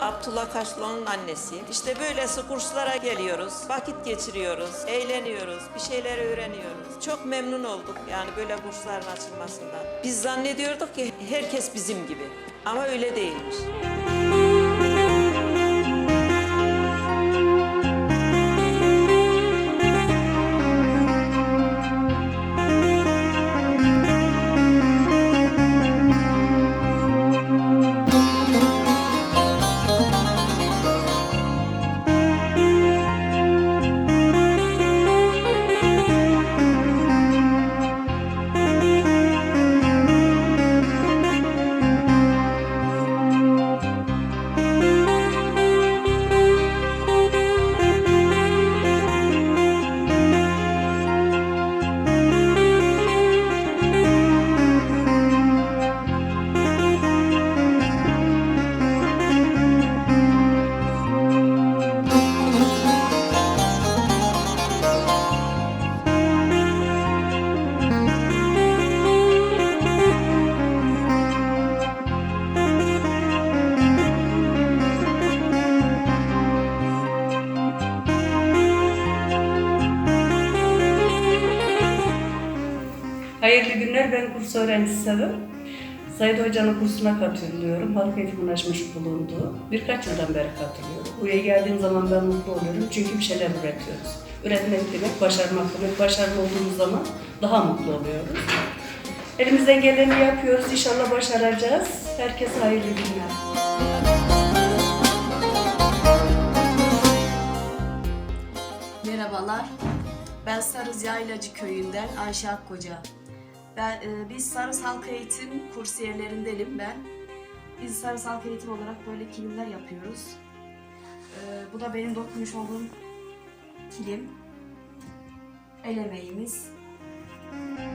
Abdullah Kaşlıoğlu'nun annesiyim. İşte böylesi kurslara geliyoruz, vakit geçiriyoruz, eğleniyoruz, bir şeyler öğreniyoruz. Çok memnun olduk yani böyle kursların açılmasından. Biz zannediyorduk ki herkes bizim gibi ama öyle değilmiş. Ben kurs öğrencisi Sevim. Said Hoca'nın kursuna katılıyorum. Halk eğitiminin açmış bulunduğu. Birkaç yıldan beri katılıyorum. Buraya geldiğim zaman ben mutlu oluyorum çünkü bir şeyler üretiyoruz. Üretmek demek, başarmak demek. Başarılı olduğumuz zaman daha mutlu oluyoruz. Elimizden geleni yapıyoruz. İnşallah başaracağız. Herkese hayırlı günler. Merhabalar. Ben Sarız Yaylacı köyünden Ayşe Akkoca. Ben, e, biz Sarız Halk Eğitim kursiyerlerindenim ben. Biz Sarız Halk Eğitim olarak böyle kilimler yapıyoruz. E, bu da benim dokunmuş olduğum kilim. El emeğimiz. Ben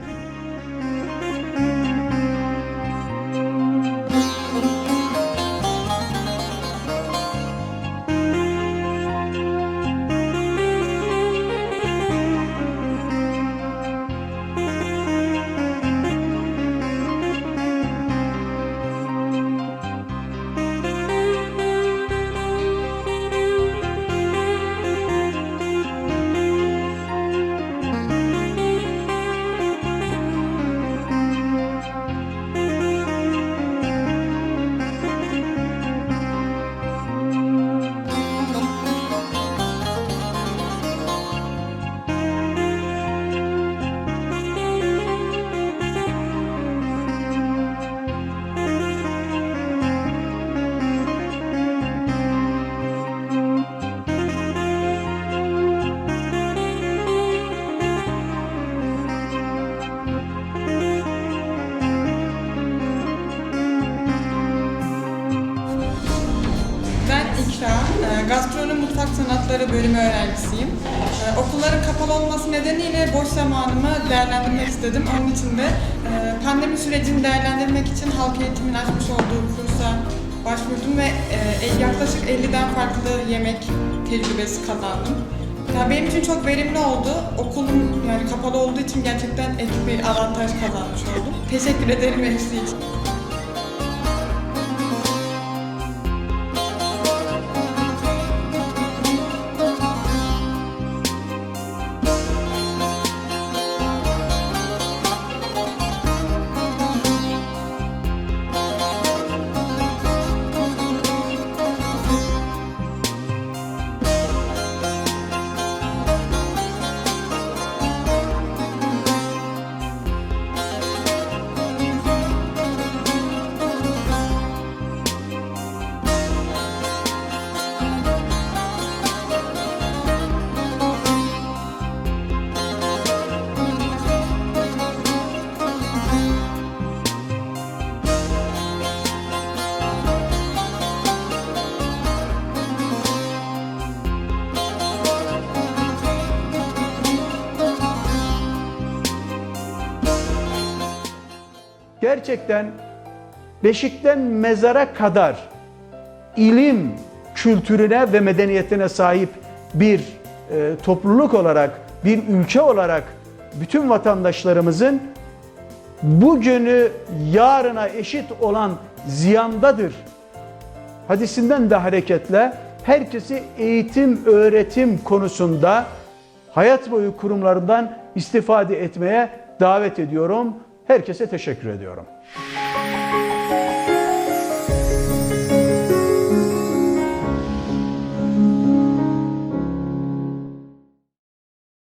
gastronomi mutfak sanatları bölümü öğrencisiyim. E, Okulların kapalı olması nedeniyle boş zamanımı değerlendirmek istedim. Onun için de e, pandemi sürecini değerlendirmek için halk eğitimin açmış olduğu kursa başvurdum ve e, yaklaşık 50'den farklı yemek tecrübesi kazandım. Ya benim için çok verimli oldu. Okulum yani kapalı olduğu için gerçekten ek bir avantaj kazanmış oldum. Teşekkür ederim hepsi için. Gerçekten beşikten mezara kadar ilim kültürüne ve medeniyetine sahip bir e, topluluk olarak, bir ülke olarak bütün vatandaşlarımızın bugünü yarına eşit olan ziyandadır hadisinden de hareketle herkesi eğitim, öğretim konusunda hayat boyu kurumlarından istifade etmeye davet ediyorum. Herkese teşekkür ediyorum.